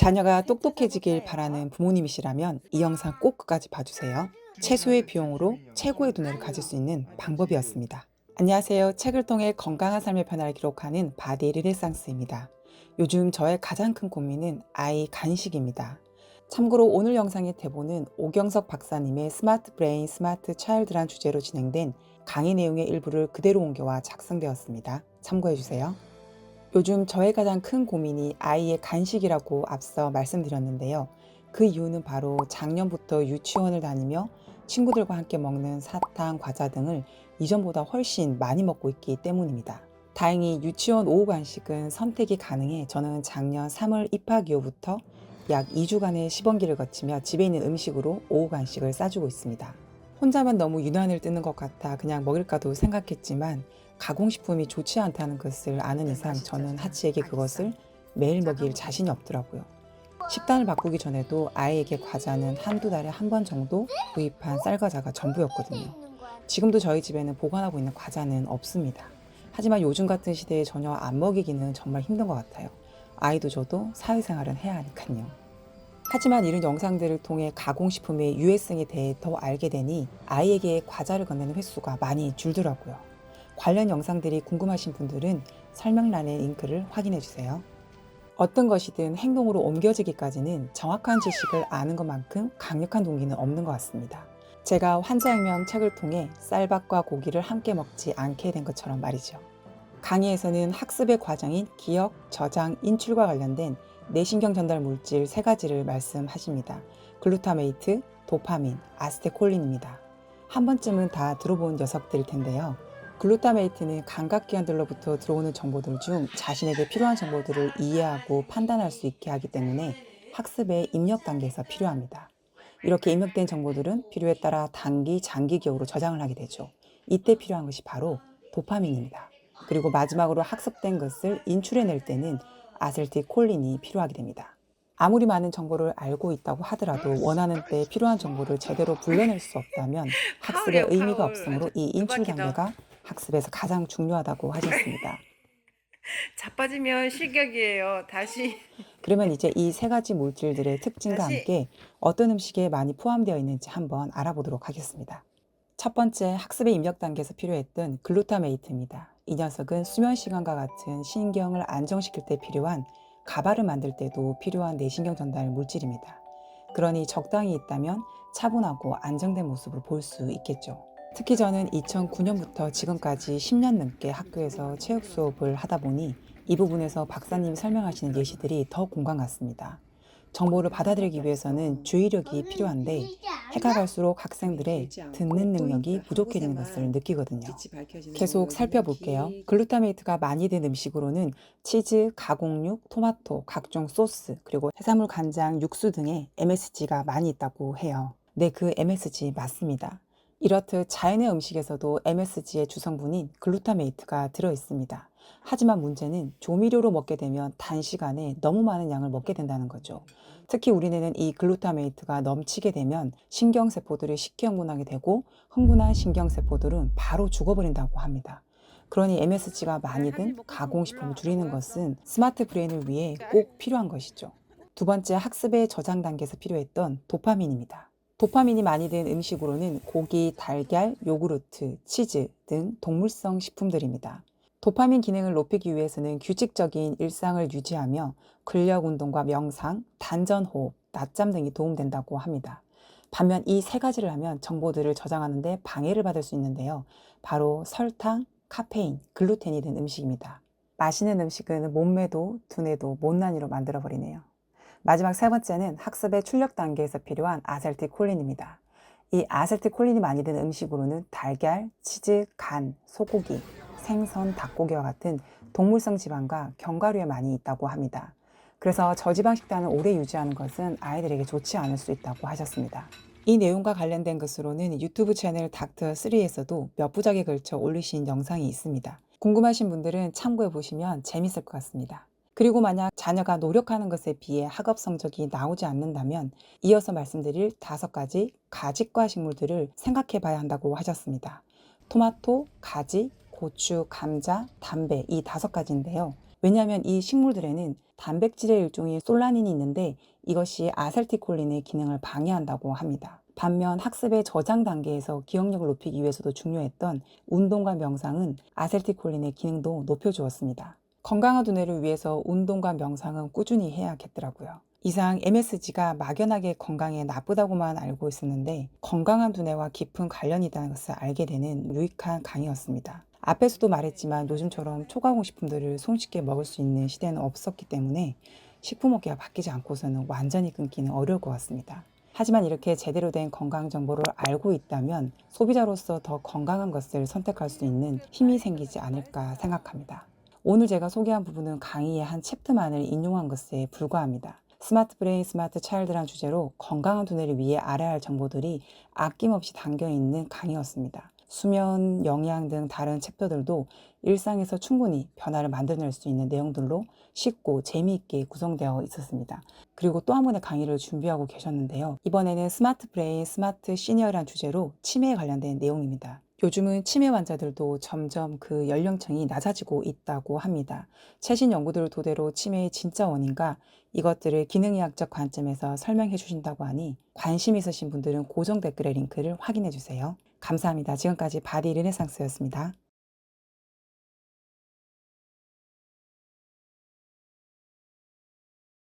자녀가 똑똑해지길 바라는 부모님이시라면 이 영상 꼭 끝까지 봐주세요. 최소의 비용으로 최고의 두뇌를 가질 수 있는 방법이었습니다. 안녕하세요. 책을 통해 건강한 삶의 변화를 기록하는 바디 르네상스입니다. 요즘 저의 가장 큰 고민은 아이 간식입니다. 참고로 오늘 영상의 대본은 오경석 박사님의 스마트 브레인 스마트 차일드란 주제로 진행된 강의 내용의 일부를 그대로 옮겨와 작성되었습니다. 참고해 주세요. 요즘 저의 가장 큰 고민이 아이의 간식이라고 앞서 말씀드렸는데요. 그 이유는 바로 작년부터 유치원을 다니며 친구들과 함께 먹는 사탕, 과자 등을 이전보다 훨씬 많이 먹고 있기 때문입니다. 다행히 유치원 오후 간식은 선택이 가능해 저는 작년 3월 입학 이후부터 약 2주간의 시범기를 거치며 집에 있는 음식으로 오후 간식을 싸주고 있습니다. 혼자만 너무 유난을 뜨는 것 같아 그냥 먹일까도 생각했지만 가공식품이 좋지 않다는 것을 아는 이상 저는 하치에게 그것을 매일 먹일 자신이 없더라고요. 식단을 바꾸기 전에도 아이에게 과자는 한두 달에 한 번 정도 구입한 쌀과자가 전부였거든요. 지금도 저희 집에는 보관하고 있는 과자는 없습니다. 하지만 요즘 같은 시대에 전혀 안 먹이기는 정말 힘든 것 같아요. 아이도 저도 사회생활은 해야 하니까요. 하지만 이런 영상들을 통해 가공식품의 유해성에 대해 더 알게 되니 아이에게 과자를 건네는 횟수가 많이 줄더라고요. 관련 영상들이 궁금하신 분들은 설명란의 링크를 확인해 주세요. 어떤 것이든 행동으로 옮겨지기까지는 정확한 지식을 아는 것만큼 강력한 동기는 없는 것 같습니다. 제가 환자혁명 책을 통해 쌀밥과 고기를 함께 먹지 않게 된 것처럼 말이죠. 강의에서는 학습의 과정인 기억, 저장, 인출과 관련된 뇌신경 전달 물질 세 가지를 말씀하십니다. 글루타메이트, 도파민, 아스테콜린입니다. 한 번쯤은 다 들어본 녀석들일 텐데요. 글루타메이트는 감각기관들로부터 들어오는 정보들 중 자신에게 필요한 정보들을 이해하고 판단할 수 있게 하기 때문에 학습의 입력 단계에서 필요합니다. 이렇게 입력된 정보들은 필요에 따라 단기, 장기 기억으로 저장을 하게 되죠. 이때 필요한 것이 바로 도파민입니다. 그리고 마지막으로 학습된 것을 인출해낼 때는 아셀티콜린이 필요하게 됩니다. 아무리 많은 정보를 알고 있다고 하더라도 원하는 때 필요한 정보를 제대로 불러낼 수 없다면 학습의 의미가. 없으므로 이 인출. 단계가 학습에서 가장 중요하다고 하셨습니다. 자빠지면 실격이에요. 다시 그러면 이제 이 세 가지 물질들의 특징과 다시. 함께 어떤 음식에 많이 포함되어 있는지 한번 알아보도록 하겠습니다. 첫 번째 학습의 입력 단계에서 필요했던 글루타메이트입니다. 이 녀석은 수면 시간과 같은 신경을 안정시킬 때 필요한 가발을 만들 때도 필요한 뇌신경 전달 물질입니다. 그러니 적당히 있다면 차분하고 안정된 모습을 볼 수 있겠죠. 특히 저는 2009년부터 지금까지 10년 넘게 학교에서 체육 수업을 하다 보니 이 부분에서 박사님이 설명하시는 예시들이 더 공감 갔습니다. 정보를 받아들이기 위해서는 주의력이 필요한데 해가 갈수록 학생들의 듣는 능력이 부족해지는 것을 느끼거든요. 계속 살펴볼게요. 글루타메이트가 많이 든 음식으로는 치즈, 가공육, 토마토, 각종 소스, 그리고 해산물 간장, 육수 등의 MSG가 많이 있다고 해요. 네, 그 MSG 맞습니다. 이렇듯 자연의 음식에서도 MSG의 주성분인 글루타메이트가 들어 있습니다. 하지만 문제는 조미료로 먹게 되면 단시간에 너무 많은 양을 먹게 된다는 거죠. 특히 우리뇌는 이 글루타메이트가 넘치게 되면 신경세포들이 쉽게 흥분하게 되고 흥분한 신경세포들은 바로 죽어버린다고 합니다. 그러니 MSG가 많이 든 가공식품을 줄이는 것은 스마트 브레인을 위해 꼭 필요한 것이죠. 두 번째 학습의 저장 단계에서 필요했던 도파민입니다. 도파민이 많이 든 음식으로는 고기, 달걀, 요구르트, 치즈 등 동물성 식품들입니다. 도파민 기능을 높이기 위해서는 규칙적인 일상을 유지하며 근력 운동과 명상, 단전 호흡, 낮잠 등이 도움된다고 합니다. 반면 이 세 가지를 하면 정보들을 저장하는데 방해를 받을 수 있는데요. 바로 설탕, 카페인, 글루텐이 든 음식입니다. 맛있는 음식은 몸매도 두뇌도 못난이로 만들어버리네요. 마지막 세 번째는 학습의 출력 단계에서 필요한 아셀티콜린입니다. 이 아셀티콜린이 많이 든 음식으로는 달걀, 치즈, 간, 소고기, 생선, 닭고기와 같은 동물성 지방과 견과류에 많이 있다고 합니다. 그래서 저지방 식단을 오래 유지하는 것은 아이들에게 좋지 않을 수 있다고 하셨습니다. 이 내용과 관련된 것으로는 유튜브 채널 닥터3에서도 몇 부작에 걸쳐 올리신 영상이 있습니다. 궁금하신 분들은 참고해 보시면 재밌을 것 같습니다. 그리고 만약 자녀가 노력하는 것에 비해 학업 성적이 나오지 않는다면 이어서 말씀드릴 다섯 가지 가지과 식물들을 생각해 봐야 한다고 하셨습니다. 토마토, 가지, 고추, 감자, 담배 이 다섯 가지인데요. 왜냐하면 이 식물들에는 단백질의 일종인 솔라닌이 있는데 이것이 아셀티콜린의 기능을 방해한다고 합니다. 반면 학습의 저장 단계에서 기억력을 높이기 위해서도 중요했던 운동과 명상은 아셀티콜린의 기능도 높여주었습니다. 건강한 두뇌를 위해서 운동과 명상은 꾸준히 해야겠더라고요. 이상 MSG가 막연하게 건강에 나쁘다고만 알고 있었는데 건강한 두뇌와 깊은 관련이 있다는 것을 알게 되는 유익한 강의였습니다. 앞에서도 말했지만 요즘처럼 초가공 식품들을 손쉽게 먹을 수 있는 시대는 없었기 때문에 식품업계가 바뀌지 않고서는 완전히 끊기는 어려울 것 같습니다. 하지만 이렇게 제대로 된 건강 정보를 알고 있다면 소비자로서 더 건강한 것을 선택할 수 있는 힘이 생기지 않을까 생각합니다. 오늘 제가 소개한 부분은 강의의 한 챕터만을 인용한 것에 불과합니다. 스마트 브레인, 스마트 차일드란 주제로 건강한 두뇌를 위해 알아야 할 정보들이 아낌없이 담겨 있는 강의였습니다. 수면, 영양 등 다른 챕터들도 일상에서 충분히 변화를 만들어낼 수 있는 내용들로 쉽고 재미있게 구성되어 있었습니다. 그리고 또 한 번의 강의를 준비하고 계셨는데요. 이번에는 스마트 브레인, 스마트 시니어란 주제로 치매에 관련된 내용입니다. 요즘은 치매 환자들도 점점 그 연령층이 낮아지고 있다고 합니다. 최신 연구들을 토대로 치매의 진짜 원인과 이것들을 기능의학적 관점에서 설명해 주신다고 하니 관심 있으신 분들은 고정 댓글의 링크를 확인해 주세요. 감사합니다. 지금까지 바디 르네상스였습니다.